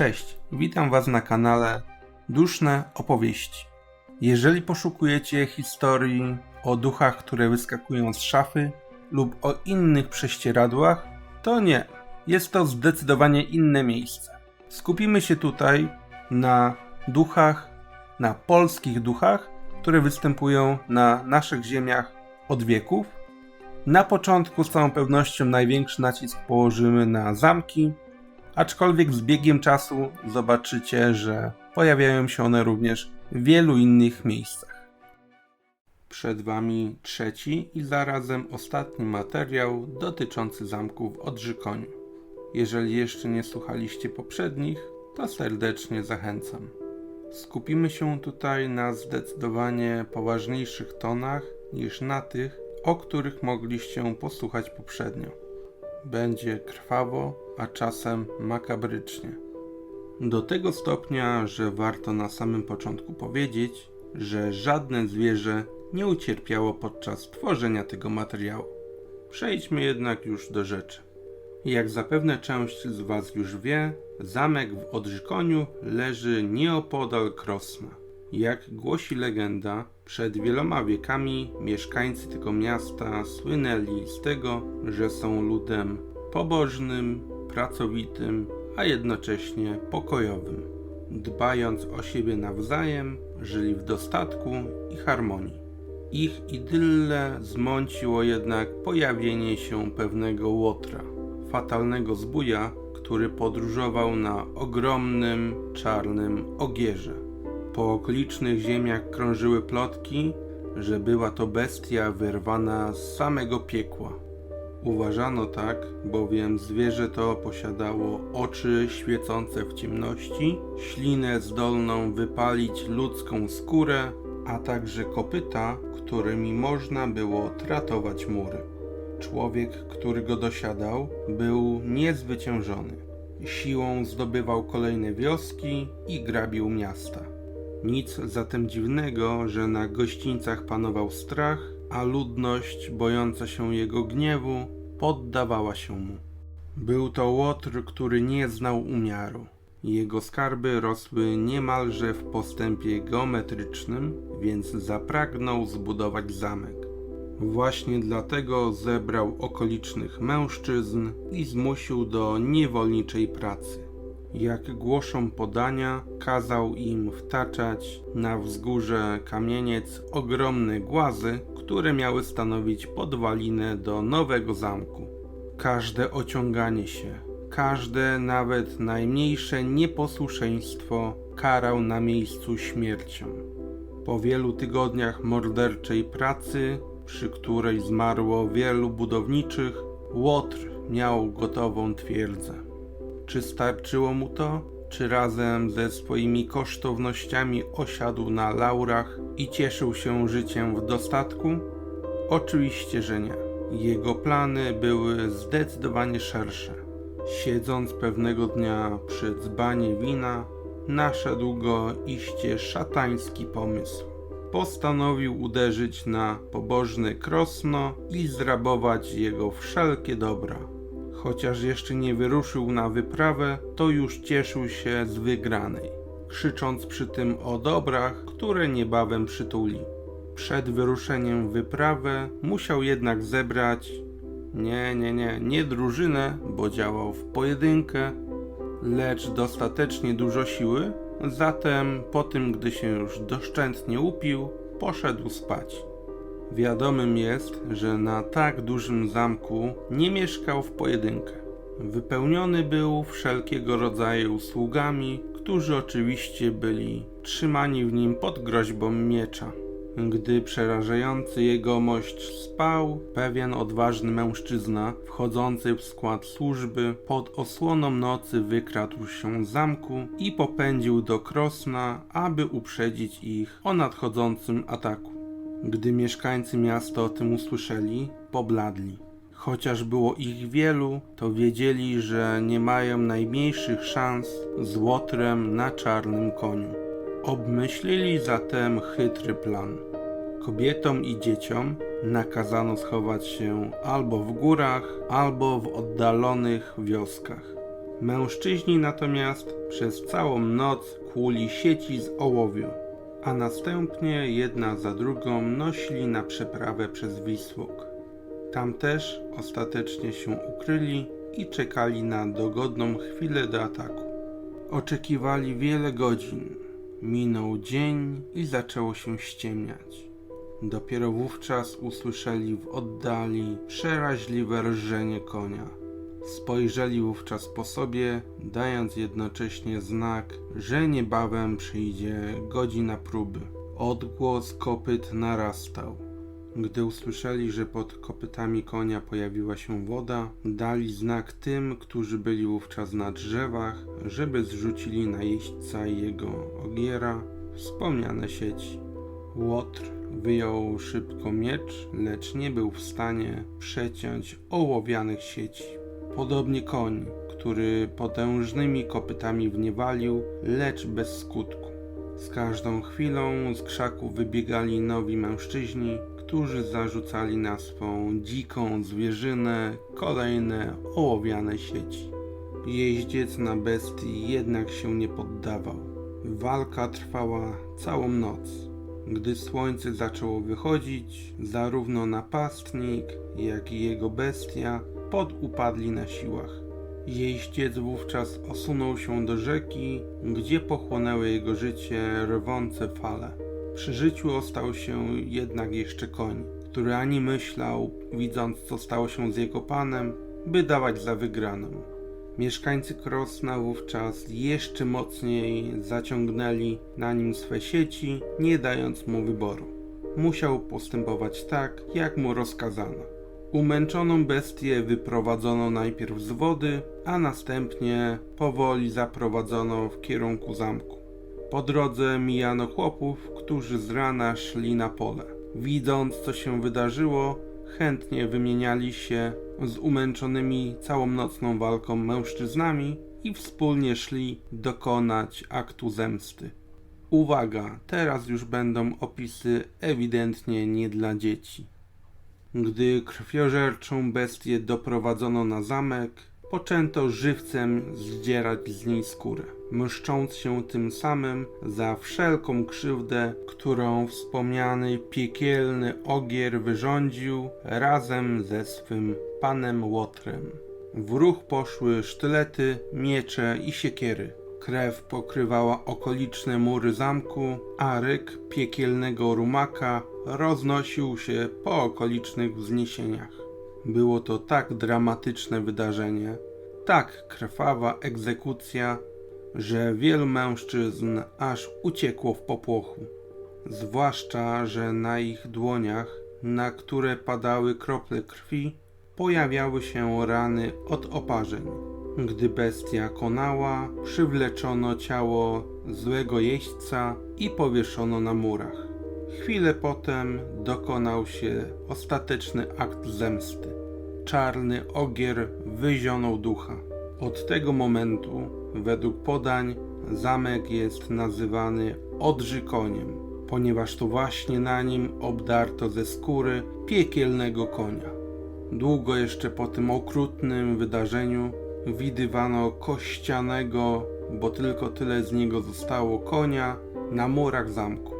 Cześć, witam Was na kanale Duszne Opowieści. Jeżeli poszukujecie historii o duchach, które wyskakują z szafy lub o innych prześcieradłach, to nie. Jest to zdecydowanie inne miejsce. Skupimy się tutaj na duchach, na polskich duchach, które występują na naszych ziemiach od wieków. Na początku z całą pewnością największy nacisk położymy na zamki, aczkolwiek z biegiem czasu zobaczycie, że pojawiają się one również w wielu innych miejscach. Przed Wami trzeci i zarazem ostatni materiał dotyczący zamków w Odrzykoniu. Jeżeli jeszcze nie słuchaliście poprzednich, to serdecznie zachęcam. Skupimy się tutaj na zdecydowanie poważniejszych tonach niż na tych, o których mogliście posłuchać poprzednio. Będzie krwawo, a czasem makabrycznie. Do tego stopnia, że warto na samym początku powiedzieć, że żadne zwierzę nie ucierpiało podczas tworzenia tego materiału. Przejdźmy jednak już do rzeczy. Jak zapewne część z Was już wie, zamek w Odrzykoniu leży nieopodal Krosna. Jak głosi legenda, przed wieloma wiekami mieszkańcy tego miasta słynęli z tego, że są ludem pobożnym, pracowitym, a jednocześnie pokojowym. Dbając o siebie nawzajem, żyli w dostatku i harmonii. Ich idylle zmąciło jednak pojawienie się pewnego łotra, fatalnego zbója, który podróżował na ogromnym, czarnym ogierze. Po okolicznych ziemiach krążyły plotki, że była to bestia wyrwana z samego piekła. Uważano tak, bowiem zwierzę to posiadało oczy świecące w ciemności, ślinę zdolną wypalić ludzką skórę, a także kopyta, którymi można było tratować mury. Człowiek, który go dosiadał, był niezwyciężony. Siłą zdobywał kolejne wioski i grabił miasta. Nic zatem dziwnego, że na gościńcach panował strach, a ludność, bojąca się jego gniewu, poddawała się mu. Był to łotr, który nie znał umiaru. Jego skarby rosły niemalże w postępie geometrycznym, więc zapragnął zbudować zamek. Właśnie dlatego zebrał okolicznych mężczyzn i zmusił do niewolniczej pracy. Jak głoszą podania, kazał im wtaczać na wzgórze kamieniec ogromne głazy, które miały stanowić podwalinę do nowego zamku. Każde ociąganie się, każde nawet najmniejsze nieposłuszeństwo karał na miejscu śmiercią. Po wielu tygodniach morderczej pracy, przy której zmarło wielu budowniczych, Łotr miał gotową twierdzę. Czy starczyło mu to? Czy razem ze swoimi kosztownościami osiadł na laurach i cieszył się życiem w dostatku? Oczywiście, że nie. Jego plany były zdecydowanie szersze. Siedząc pewnego dnia przy dzbanie wina, naszedł go iście szatański pomysł. Postanowił uderzyć na pobożne Krosno i zrabować jego wszelkie dobra. Chociaż jeszcze nie wyruszył na wyprawę, to już cieszył się z wygranej, krzycząc przy tym o dobrach, które niebawem przytuli. Przed wyruszeniem w wyprawę musiał jednak zebrać nie, nie, nie, nie drużynę, bo działał w pojedynkę, lecz dostatecznie dużo siły, zatem po tym, gdy się już doszczętnie upił, poszedł spać. Wiadomym jest, że na tak dużym zamku nie mieszkał w pojedynkę. Wypełniony był wszelkiego rodzaju sługami, którzy oczywiście byli trzymani w nim pod groźbą miecza. Gdy przerażający jegomość spał, pewien odważny mężczyzna, wchodzący w skład służby, pod osłoną nocy wykradł się z zamku i popędził do Krosna, aby uprzedzić ich o nadchodzącym ataku. Gdy mieszkańcy miasta o tym usłyszeli, pobladli. Chociaż było ich wielu, to wiedzieli, że nie mają najmniejszych szans z łotrem na czarnym koniu. Obmyślili zatem chytry plan. Kobietom i dzieciom nakazano schować się albo w górach, albo w oddalonych wioskach. Mężczyźni natomiast przez całą noc kłuli sieci z ołowiu, a następnie jedna za drugą nosili na przeprawę przez Wisłok. Tam też ostatecznie się ukryli i czekali na dogodną chwilę do ataku. Oczekiwali wiele godzin. Minął dzień i zaczęło się ściemniać. Dopiero wówczas usłyszeli w oddali przeraźliwe rżenie konia. Spojrzeli wówczas po sobie, dając jednocześnie znak, że niebawem przyjdzie godzina próby. Odgłos kopyt narastał. Gdy usłyszeli, że pod kopytami konia pojawiła się woda, dali znak tym, którzy byli wówczas na drzewach, żeby zrzucili na jeźdźca jego ogiera wspomniane sieci. Łotr wyjął szybko miecz, lecz nie był w stanie przeciąć ołowianych sieci. Podobnie koń, który potężnymi kopytami wniewalił, lecz bez skutku. Z każdą chwilą z krzaków wybiegali nowi mężczyźni, którzy zarzucali na swą dziką zwierzynę kolejne ołowiane sieci. Jeździec na bestii jednak się nie poddawał. Walka trwała całą noc. Gdy słońce zaczęło wychodzić, zarówno napastnik, jak i jego bestia podupadli na siłach. Jeździec wówczas osunął się do rzeki, gdzie pochłonęły jego życie rwące fale. Przy życiu ostał się jednak jeszcze koń, który ani myślał, widząc co stało się z jego panem, by dawać za wygraną. Mieszkańcy Krosna wówczas jeszcze mocniej zaciągnęli na nim swe sieci, nie dając mu wyboru. Musiał postępować tak, jak mu rozkazano. Umęczoną bestię wyprowadzono najpierw z wody, a następnie powoli zaprowadzono w kierunku zamku. Po drodze mijano chłopów, którzy z rana szli na pole. Widząc, co się wydarzyło, chętnie wymieniali się z umęczonymi całą nocną walką mężczyznami i wspólnie szli dokonać aktu zemsty. Uwaga, teraz już będą opisy ewidentnie nie dla dzieci. Gdy krwiożerczą bestię doprowadzono na zamek, poczęto żywcem zdzierać z niej skórę, mszcząc się tym samym za wszelką krzywdę, którą wspomniany piekielny ogier wyrządził razem ze swym panem Łotrem. W ruch poszły sztylety, miecze i siekiery. Krew pokrywała okoliczne mury zamku, a ryk piekielnego rumaka roznosił się po okolicznych wzniesieniach. Było to tak dramatyczne wydarzenie, tak krwawa egzekucja, że wielu mężczyzn aż uciekło w popłochu. Zwłaszcza, że na ich dłoniach, na które padały krople krwi, pojawiały się rany od oparzeń. Gdy bestia konała, przywleczono ciało złego jeźdźca i powieszono na murach. Chwilę potem dokonał się ostateczny akt zemsty. Czarny ogier wyzionął ducha. Od tego momentu, według podań, zamek jest nazywany Odrzykoniem, ponieważ to właśnie na nim obdarto ze skóry piekielnego konia. Długo jeszcze po tym okrutnym wydarzeniu widywano kościanego, bo tylko tyle z niego zostało konia, na murach zamku.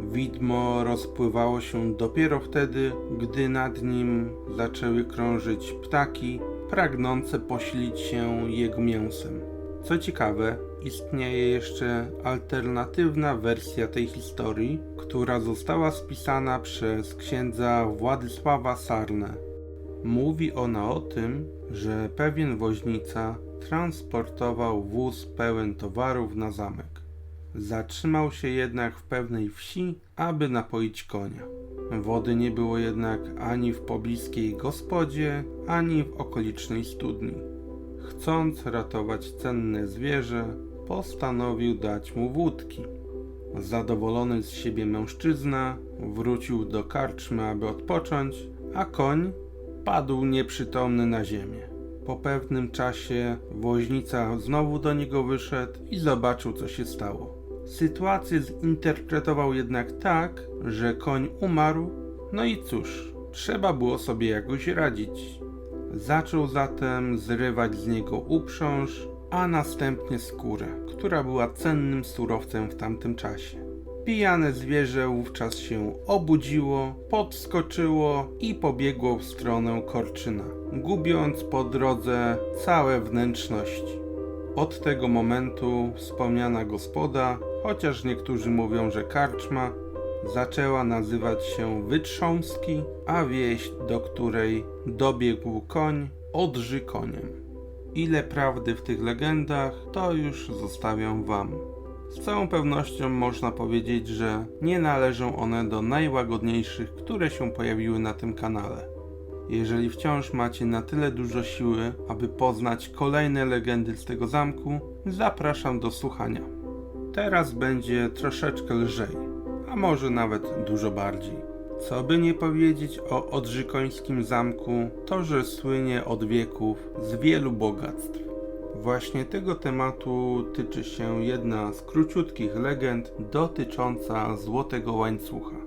Widmo rozpływało się dopiero wtedy, gdy nad nim zaczęły krążyć ptaki pragnące posilić się jego mięsem. Co ciekawe, istnieje jeszcze alternatywna wersja tej historii, która została spisana przez księdza Władysława Sarnę. Mówi ona o tym, że pewien woźnica transportował wóz pełen towarów na zamek. Zatrzymał się jednak w pewnej wsi, aby napoić konia. Wody nie było jednak ani w pobliskiej gospodzie, ani w okolicznej studni. Chcąc ratować cenne zwierzę, postanowił dać mu wódki. Zadowolony z siebie mężczyzna wrócił do karczmy, aby odpocząć, a koń padł nieprzytomny na ziemię. Po pewnym czasie woźnica znowu do niego wyszedł i zobaczył, co się stało. Sytuację zinterpretował jednak tak, że koń umarł, no i cóż, trzeba było sobie jakoś radzić. Zaczął zatem zrywać z niego uprząż a następnie skórę, która była cennym surowcem w tamtym czasie. Pijane zwierzę wówczas się obudziło, podskoczyło i pobiegło w stronę Korczyna, gubiąc po drodze całe wnętrzności. Od tego momentu wspomniana gospoda, chociaż niektórzy mówią, że karczma, zaczęła nazywać się Wytrząski, a wieś, do której dobiegł koń, odży koniem. Ile prawdy w tych legendach, to już zostawiam Wam. Z całą pewnością można powiedzieć, że nie należą one do najłagodniejszych, które się pojawiły na tym kanale. Jeżeli wciąż macie na tyle dużo siły, aby poznać kolejne legendy z tego zamku, zapraszam do słuchania. Teraz będzie troszeczkę lżej, a może nawet dużo bardziej. Co by nie powiedzieć o Odrzykońskim zamku, to że słynie od wieków z wielu bogactw. Właśnie tego tematu tyczy się jedna z króciutkich legend dotycząca Złotego Łańcucha.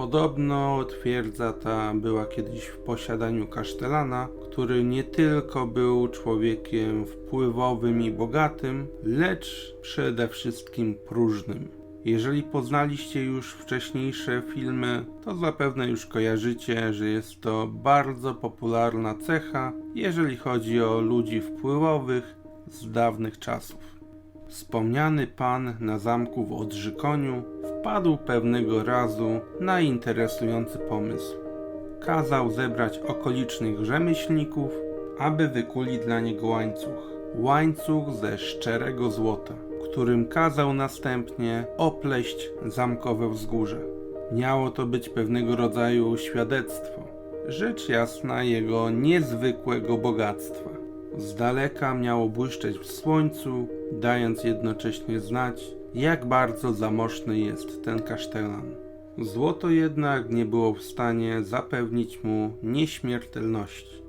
Podobno twierdza ta była kiedyś w posiadaniu kasztelana, który nie tylko był człowiekiem wpływowym i bogatym, lecz przede wszystkim próżnym. Jeżeli poznaliście już wcześniejsze filmy, to zapewne już kojarzycie, że jest to bardzo popularna cecha, jeżeli chodzi o ludzi wpływowych z dawnych czasów. Wspomniany pan na zamku w Odrzykoniu wpadł pewnego razu na interesujący pomysł. Kazał zebrać okolicznych rzemieślników, aby wykuli dla niego łańcuch. Łańcuch ze szczerego złota, którym kazał następnie opleść zamkowe wzgórze. Miało to być pewnego rodzaju świadectwo, rzecz jasna jego niezwykłego bogactwa. Z daleka miało błyszczeć w słońcu, dając jednocześnie znać, jak bardzo zamożny jest ten kasztelan. Złoto jednak nie było w stanie zapewnić mu nieśmiertelności.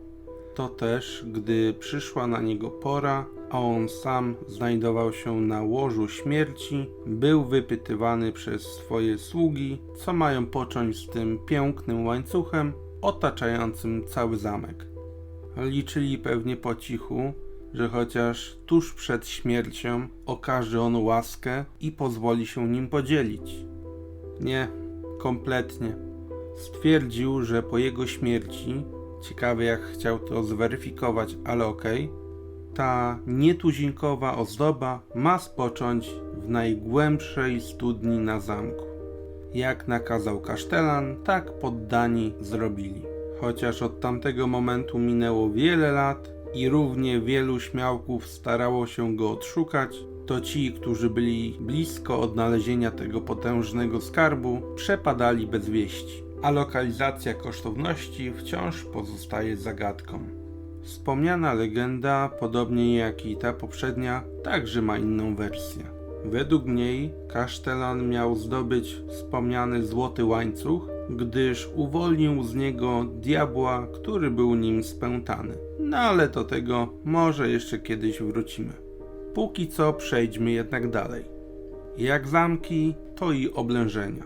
To też, gdy przyszła na niego pora, a on sam znajdował się na łożu śmierci, był wypytywany przez swoje sługi, co mają począć z tym pięknym łańcuchem otaczającym cały zamek. Liczyli pewnie po cichu, że chociaż tuż przed śmiercią okaże on łaskę i pozwoli się nim podzielić. Nie, kompletnie. Stwierdził, że po jego śmierci, ciekawe jak chciał to zweryfikować, ale okej, ta nietuzinkowa ozdoba ma spocząć w najgłębszej studni na zamku. Jak nakazał kasztelan, tak poddani zrobili. Chociaż od tamtego momentu minęło wiele lat i równie wielu śmiałków starało się go odszukać, to ci, którzy byli blisko odnalezienia tego potężnego skarbu, przepadali bez wieści, a lokalizacja kosztowności wciąż pozostaje zagadką. Wspomniana legenda, podobnie jak i ta poprzednia, także ma inną wersję. Według niej kasztelan miał zdobyć wspomniany złoty łańcuch, gdyż uwolnił z niego diabła, który był nim spętany. No ale do tego może jeszcze kiedyś wrócimy. Póki co przejdźmy jednak dalej. Jak zamki, to i oblężenia.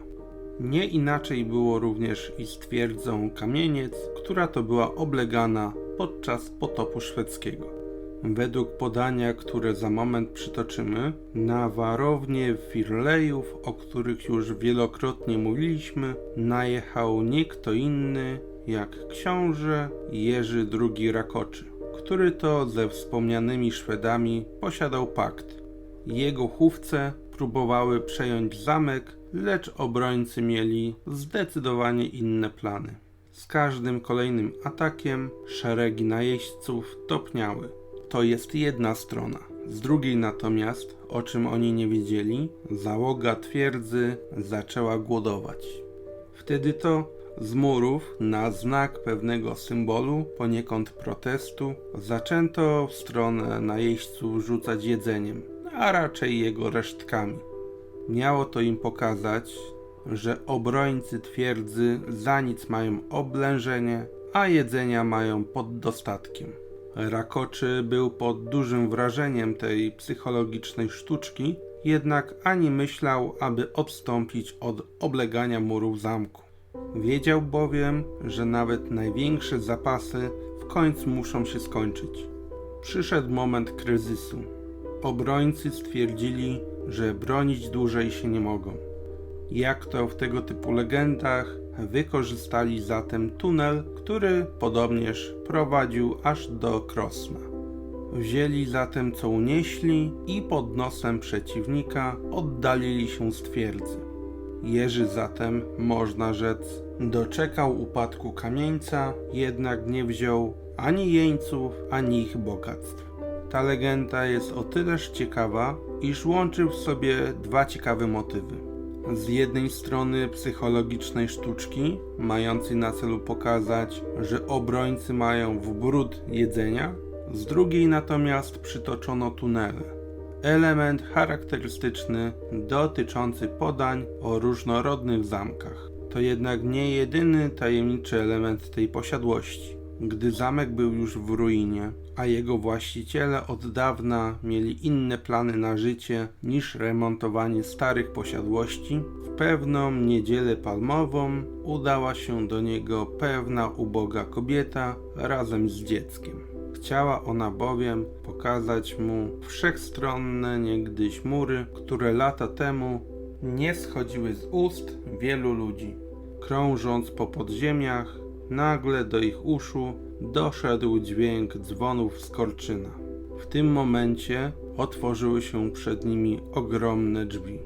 Nie inaczej było również i z twierdzą Kamieniec, która to była oblegana podczas potopu szwedzkiego. Według podania, które za moment przytoczymy, na warownię Firlejów, o których już wielokrotnie mówiliśmy, najechał nie kto inny jak książę Jerzy II Rakoczy, który to ze wspomnianymi Szwedami posiadał pakt. Jego chówce próbowały przejąć zamek, lecz obrońcy mieli zdecydowanie inne plany. Z każdym kolejnym atakiem szeregi najeźdźców topniały. To jest jedna strona. Z drugiej natomiast, o czym oni nie wiedzieli, załoga twierdzy zaczęła głodować. Wtedy to z murów, na znak pewnego symbolu, poniekąd protestu, zaczęto w stronę najeźdźców rzucać jedzeniem, a raczej jego resztkami. Miało to im pokazać, że obrońcy twierdzy za nic mają oblężenie, a jedzenia mają pod dostatkiem. Rakoczy był pod dużym wrażeniem tej psychologicznej sztuczki, jednak ani myślał, aby odstąpić od oblegania murów zamku. Wiedział bowiem, że nawet największe zapasy w końcu muszą się skończyć. Przyszedł moment kryzysu. Obrońcy stwierdzili, że bronić dłużej się nie mogą. Jak to w tego typu legendach, wykorzystali zatem tunel, który podobnież prowadził aż do Krosna. Wzięli zatem co unieśli i pod nosem przeciwnika oddalili się z twierdzy. Jerzy zatem, można rzec, doczekał upadku kamieńca, jednak nie wziął ani jeńców, ani ich bogactw. Ta legenda jest o tyleż ciekawa, iż łączy w sobie dwa ciekawe motywy. Z jednej strony psychologicznej sztuczki, mającej na celu pokazać, że obrońcy mają w brud jedzenia, z drugiej natomiast przytoczono tunele. Element charakterystyczny dotyczący podań o różnorodnych zamkach. To jednak nie jedyny tajemniczy element tej posiadłości. Gdy zamek był już w ruinie, a jego właściciele od dawna mieli inne plany na życie niż remontowanie starych posiadłości, w pewną niedzielę palmową udała się do niego pewna uboga kobieta razem z dzieckiem. Chciała ona bowiem pokazać mu wszechstronne niegdyś mury, które lata temu nie schodziły z ust wielu ludzi. Krążąc po podziemiach, nagle do ich uszu doszedł dźwięk dzwonów z Korczyna. W tym momencie otworzyły się przed nimi ogromne drzwi.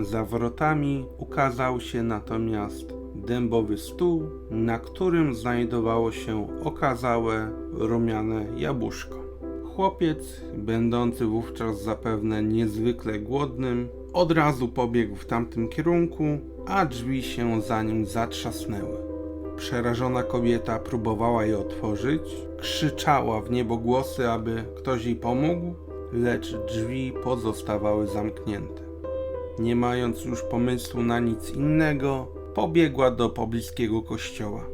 Za wrotami ukazał się natomiast dębowy stół, na którym znajdowało się okazałe rumiane jabłuszko. Chłopiec, będący wówczas zapewne niezwykle głodnym, od razu pobiegł w tamtym kierunku, a drzwi się za nim zatrzasnęły. Przerażona kobieta próbowała je otworzyć, krzyczała w niebogłosy, aby ktoś jej pomógł, lecz drzwi pozostawały zamknięte. Nie mając już pomysłu na nic innego, pobiegła do pobliskiego kościoła.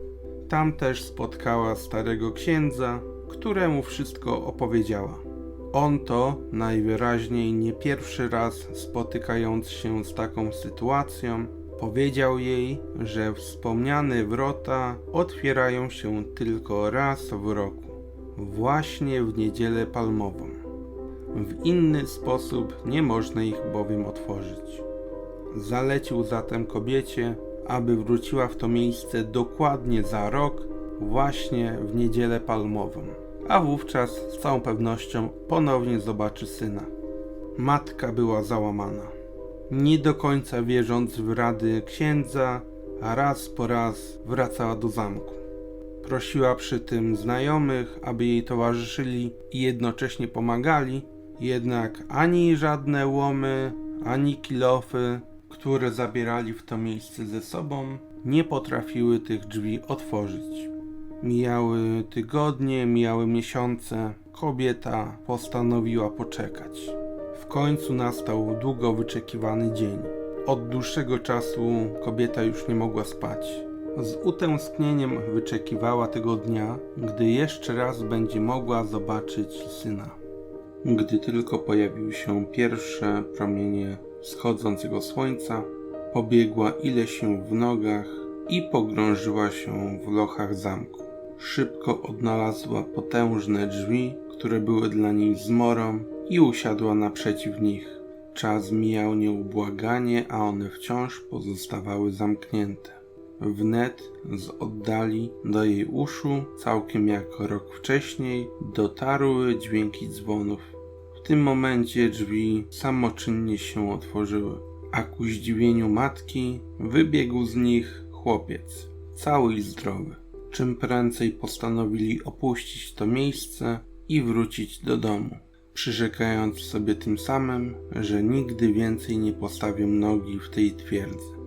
Tam też spotkała starego księdza, któremu wszystko opowiedziała. On to najwyraźniej nie pierwszy raz spotykając się z taką sytuacją, powiedział jej, że wspomniane wrota otwierają się tylko raz w roku, właśnie w niedzielę palmową. W inny sposób nie można ich bowiem otworzyć. Zalecił zatem kobiecie, aby wróciła w to miejsce dokładnie za rok, właśnie w niedzielę palmową, a wówczas z całą pewnością ponownie zobaczy syna. Matka była załamana. Nie do końca wierząc w rady księdza, a raz po raz wracała do zamku. Prosiła przy tym znajomych, aby jej towarzyszyli i jednocześnie pomagali, jednak ani żadne łomy, ani kilofy, które zabierali w to miejsce ze sobą, nie potrafiły tych drzwi otworzyć. Mijały tygodnie, mijały miesiące. Kobieta postanowiła poczekać. Końcu nastał długo wyczekiwany dzień. Od dłuższego czasu kobieta już nie mogła spać. Z utęsknieniem wyczekiwała tego dnia, gdy jeszcze raz będzie mogła zobaczyć syna. Gdy tylko pojawiły się pierwsze promienie wschodzącego słońca, pobiegła ile się w nogach i pogrążyła się w lochach zamku. Szybko odnalazła potężne drzwi, które były dla niej zmorą i usiadła naprzeciw nich. Czas mijał nieubłaganie, a one wciąż pozostawały zamknięte. Wnet z oddali do jej uszu, całkiem jak rok wcześniej, dotarły dźwięki dzwonów. W tym momencie drzwi samoczynnie się otworzyły, a ku zdziwieniu matki wybiegł z nich chłopiec, cały i zdrowy. Czym prędzej postanowili opuścić to miejsce i wrócić do domu, przyrzekając sobie tym samym, że nigdy więcej nie postawią nogi w tej twierdzy.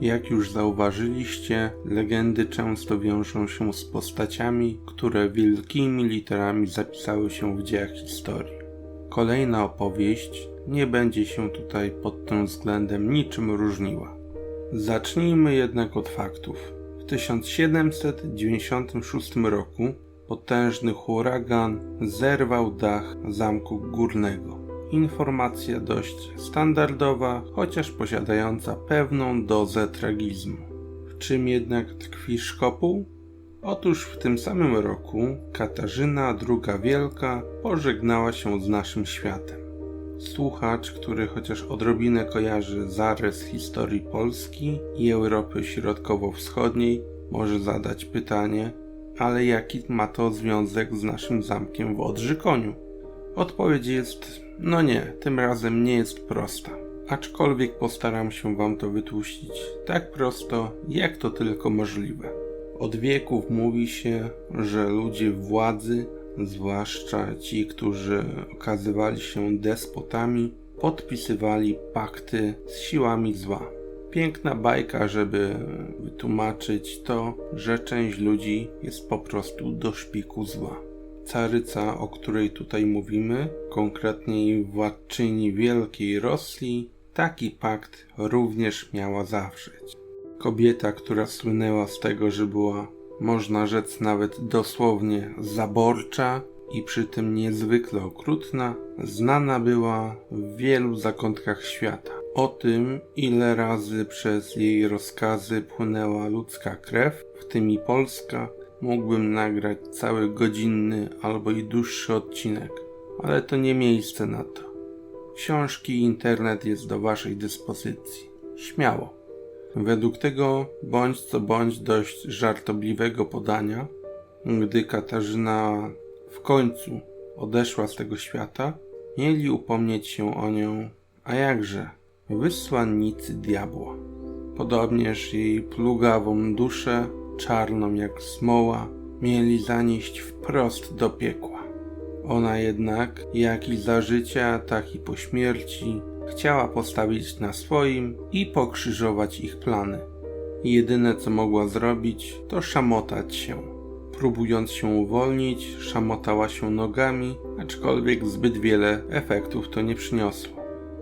Jak już zauważyliście, legendy często wiążą się z postaciami, które wielkimi literami zapisały się w dziejach historii. Kolejna opowieść nie będzie się tutaj pod tym względem niczym różniła. Zacznijmy jednak od faktów. W 1796 roku potężny huragan zerwał dach zamku górnego. Informacja dość standardowa, chociaż posiadająca pewną dozę tragizmu. W czym jednak tkwi szkopuł? Otóż w tym samym roku Katarzyna II Wielka pożegnała się z naszym światem. Słuchacz, który chociaż odrobinę kojarzy zarys historii Polski i Europy Środkowo-Wschodniej, może zadać pytanie, ale jaki ma to związek z naszym zamkiem w Odrzykoniu? Odpowiedź jest: no nie, tym razem nie jest prosta. Aczkolwiek postaram się Wam to wytłuścić tak prosto, jak to tylko możliwe. Od wieków mówi się, że ludzie władzy, zwłaszcza ci, którzy okazywali się despotami, podpisywali pakty z siłami zła. Piękna bajka, żeby wytłumaczyć to, że część ludzi jest po prostu do szpiku zła. Caryca, o której tutaj mówimy, konkretniej władczyni Wielkiej Rosji, taki pakt również miała zawrzeć. Kobieta, która słynęła z tego, że była, można rzec nawet dosłownie zaborcza i przy tym niezwykle okrutna, znana była w wielu zakątkach świata. O tym, ile razy przez jej rozkazy płynęła ludzka krew, w tym i polska, mógłbym nagrać cały godzinny albo i dłuższy odcinek, ale to nie miejsce na to. Książki i internet jest do Waszej dyspozycji. Śmiało. Według tego bądź co bądź dość żartobliwego podania, gdy Katarzyna w końcu odeszła z tego świata, mieli upomnieć się o nią, a jakże, wysłannicy diabła. Podobnież jej plugawą duszę, czarną jak smoła, mieli zanieść wprost do piekła. Ona jednak, jak i za życia, tak i po śmierci, chciała postawić na swoim i pokrzyżować ich plany. Jedyne co mogła zrobić, to szamotać się. Próbując się uwolnić, szamotała się nogami, aczkolwiek zbyt wiele efektów to nie przyniosło.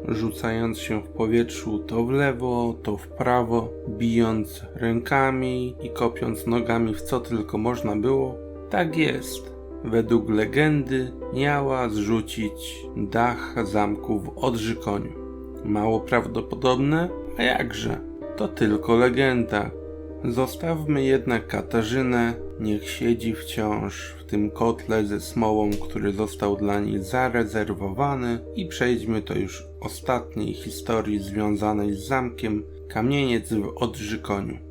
Rzucając się w powietrzu to w lewo, to w prawo, bijąc rękami i kopiąc nogami w co tylko można było, tak jest. Według legendy miała zrzucić dach zamku w Odrzykoniu. Mało prawdopodobne, a jakże? To tylko legenda. Zostawmy jednak Katarzynę, niech siedzi wciąż w tym kotle ze smołą, który został dla niej zarezerwowany i przejdźmy do już ostatniej historii związanej z zamkiem Kamieniec w Odrzykoniu.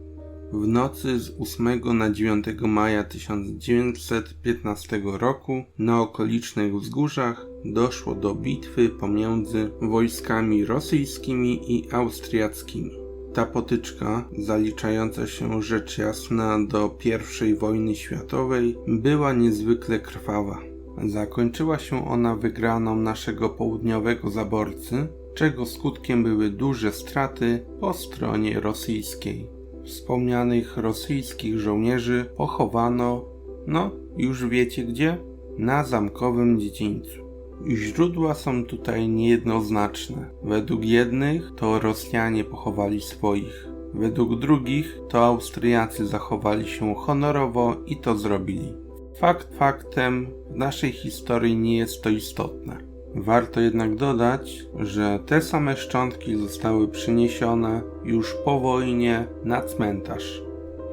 W nocy z 8 na 9 maja 1915 roku na okolicznych wzgórzach doszło do bitwy pomiędzy wojskami rosyjskimi i austriackimi. Ta potyczka, zaliczająca się rzecz jasna do I wojny światowej, była niezwykle krwawa. Zakończyła się ona wygraną naszego południowego zaborcy, czego skutkiem były duże straty po stronie rosyjskiej. Wspomnianych rosyjskich żołnierzy pochowano, no już wiecie gdzie? Na zamkowym dziedzińcu. Źródła są tutaj niejednoznaczne. Według jednych to Rosjanie pochowali swoich, według drugich to Austriacy zachowali się honorowo i to zrobili. Fakt faktem, w naszej historii nie jest to istotne. Warto jednak dodać, że te same szczątki zostały przyniesione już po wojnie na cmentarz.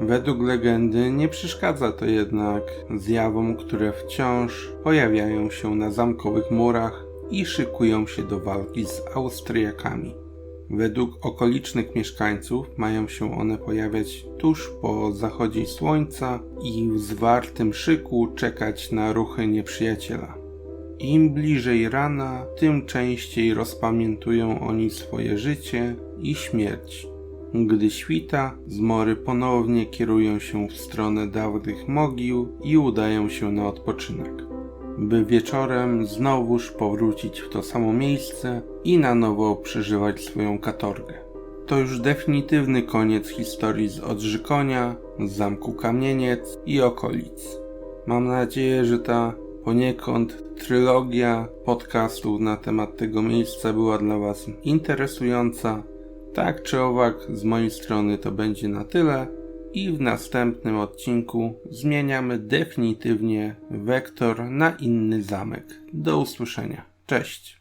Według legendy nie przeszkadza to jednak zjawom, które wciąż pojawiają się na zamkowych murach i szykują się do walki z Austriakami. Według okolicznych mieszkańców mają się one pojawiać tuż po zachodzie słońca i w zwartym szyku czekać na ruchy nieprzyjaciela. Im bliżej rana, tym częściej rozpamiętują oni swoje życie i śmierć. Gdy świta, zmory ponownie kierują się w stronę dawnych mogił i udają się na odpoczynek, by wieczorem znowuż powrócić w to samo miejsce i na nowo przeżywać swoją katorgę. To już definitywny koniec historii z Odrzykonia, z zamku Kamieniec i okolic. Mam nadzieję, że ta poniekąd trylogia podcastów na temat tego miejsca była dla Was interesująca. Tak czy owak, z mojej strony to będzie na tyle i w następnym odcinku zmieniamy definitywnie wektor na inny zamek. Do usłyszenia. Cześć!